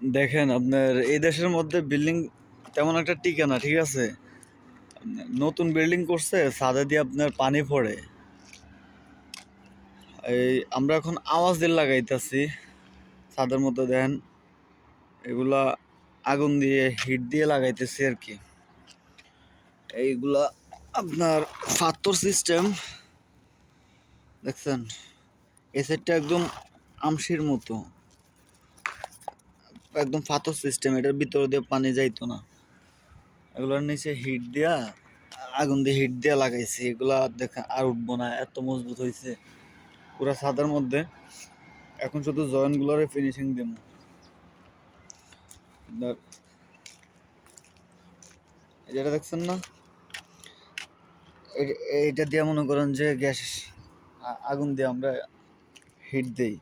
দেখেন আপনার এই দেশের মধ্যে বিল্ডিং তেমন একটা টিকে না, ঠিক আছে? নতুন বিল্ডিং করছে, ছাদে দিয়ে আপনার পানি পড়ে। এই আমরা এখন আওয়াজ দিয়ে লাগাইতেছি, ছাদের মধ্যে দেন এগুলা আগুন দিয়ে হিট দিয়ে লাগাইতেছি আর কি। এইগুলা আপনার ফাত্তর সিস্টেম দেখছেন? এই সেটটা একদম আমশির মতো। একদম ফাতর সিস্টেম এটার ভিতর দিয়ে পানি যাইতো না। এগুলোর নিচে হিট দিয়া, আগুন দিয়ে হিট দিয়া লাগাইছি। এগুলা দেখা, আর উঠবো না, এত মজবুত হয়েছে পুরা সাদার মধ্যে। এখন শুধু জয়েন্টগুলোরে ফিনিশিং দেবো যেটা দেখছেন না? এইটা দিয়ে মনে করেন যে গ্যাস আগুন দিয়ে আমরা হিট দেই।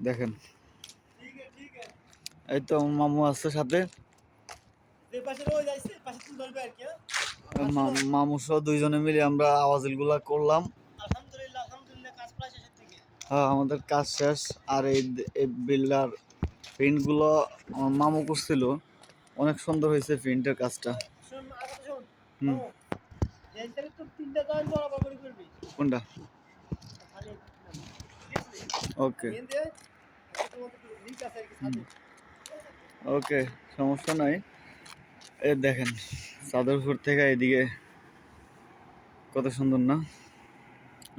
দেখেন। এই তো মামু আছে সাথে। মামু সহ দুইজনে মিলে আমরা আওয়াজগুলা করলাম। হ্যাঁ আমাদের কাজ শেষ। আর এই বিল্ডার প্রিন্টগুলো মামু করছিল। অনেক সুন্দর হয়েছে প্রিন্টের কাজটা। হুম। কোনটা? ওকে। ওকে, সমস্যা নাই। এ দেখেন চাদরপুর থেকে এদিকে কত সুন্দর না?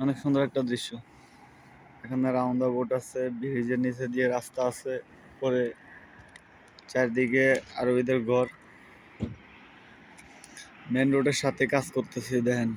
অনেক সুন্দর একটা দৃশ্য। এখানে রাউন্ড বোট আছে, ব্রিজের নিচে দিয়ে রাস্তা আছে পরে চারদিকে আরবিদের ঘর। মেন রোডের সাথে কাজ করতেছে, দেখেন।